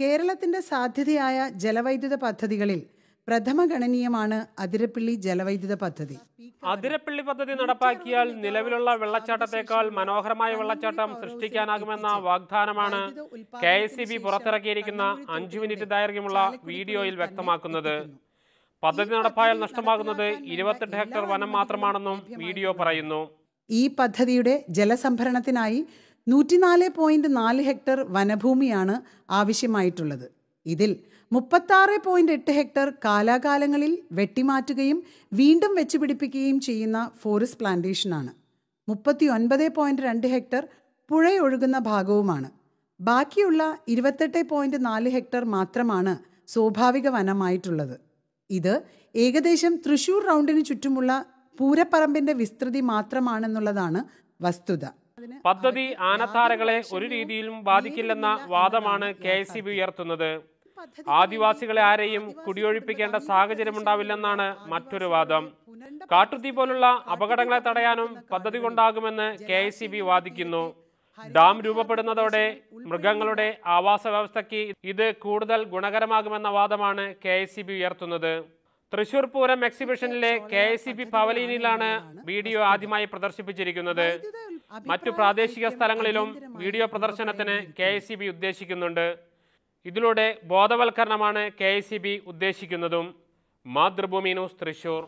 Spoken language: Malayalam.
കേരളത്തിന്റെ സാധ്യതയായ ജലവൈദ്യുത പദ്ധതികളിൽ പ്രഥമ ഗണനീയമാണ് അതിരപ്പിള്ളി ജലവൈദ്യുത പദ്ധതി. അതിരപ്പള്ളി പദ്ധതി നടപ്പാക്കിയാൽ നിലവിലുള്ള വെള്ളച്ചാട്ടത്തേക്കാൾ മനോഹരമായ വെള്ളച്ചാട്ടം സൃഷ്ടിക്കാനാകുമെന്ന വാഗ്ദാനമാണ് കെ എസ് സി ബി പുറത്തിറക്കിയിരിക്കുന്ന അഞ്ചു മിനിറ്റ് ദൈർഘ്യമുള്ള വീഡിയോയിൽ വ്യക്തമാക്കുന്നത്. പദ്ധതി നടപ്പായാൽ നഷ്ടമാകുന്നത് ഇരുപത്തെട്ട് ഹെക്ടർ വനം മാത്രമാണെന്നും വീഡിയോ പറയുന്നു. ഈ പദ്ധതിയുടെ ജലസംഭരണത്തിനായി നൂറ്റിനാല് പോയിന്റ് നാല് ഹെക്ടർ വനഭൂമിയാണ് ആവശ്യമായിട്ടുള്ളത്. ഇതിൽ മുപ്പത്താറ് പോയിന്റ് എട്ട് ഹെക്ടർ കാലാകാലങ്ങളിൽ വെട്ടിമാറ്റുകയും വീണ്ടും വെച്ചുപിടിപ്പിക്കുകയും ചെയ്യുന്ന ഫോറസ്റ്റ് പ്ലാന്റേഷനാണ് മുപ്പത്തി ഒൻപത് പോയിന്റ് രണ്ട് ഹെക്ടർ പുഴയൊഴുകുന്ന ഭാഗവുമാണ്. ബാക്കിയുള്ള ഇരുപത്തെട്ട് പോയിന്റ് നാല് ഹെക്ടർ മാത്രമാണ് സ്വാഭാവിക വനമായിട്ടുള്ളത്. ഇത് ഏകദേശം തൃശൂർ റൗണ്ടിന് ചുറ്റുമുള്ള പൂരപ്പറമ്പിന്റെ വിസ്തൃതി മാത്രമാണെന്നുള്ളതാണ് വസ്തുത. പദ്ധതി ആനത്താരകളെ ഒരു രീതിയിലും ബാധിക്കില്ലെന്ന വാദമാണ് കെ എസ് സി ബി ഉയർത്തുന്നത്. ആദിവാസികളെ ആരെയും കുടിയൊഴിപ്പിക്കേണ്ട സാഹചര്യമുണ്ടാവില്ലെന്നാണ് മറ്റൊരു വാദം. കാട്ടുതീ പോലുള്ള അപകടങ്ങളെ തടയാനും പദ്ധതി കൊണ്ടാകുമെന്ന് കെ എസ് സി ബി വാദിക്കുന്നു. ഡാം രൂപപ്പെടുന്നതോടെ മൃഗങ്ങളുടെ ആവാസ വ്യവസ്ഥയ്ക്ക് ഇത് കൂടുതൽ ഗുണകരമാകുമെന്ന വാദമാണ് കെ എസ് സി ബി ഉയർത്തുന്നത്. തൃശൂർ പൂരം എക്സിബിഷനിലെ കെ എസ് സി ബി പവലീനിലാണ് വീഡിയോ ആദ്യമായി പ്രദർശിപ്പിച്ചിരിക്കുന്നത്. മറ്റു പ്രാദേശിക സ്ഥലങ്ങളിലും വീഡിയോ പ്രദർശനത്തിന് കെ എസ് സി ബി ഉദ്ദേശിക്കുന്നുണ്ട്. ഇതിലൂടെ ബോധവൽക്കരണമാണ് കെ എസ് സി ബി ഉദ്ദേശിക്കുന്നതും. മാതൃഭൂമി ന്യൂസ് തൃശൂർ.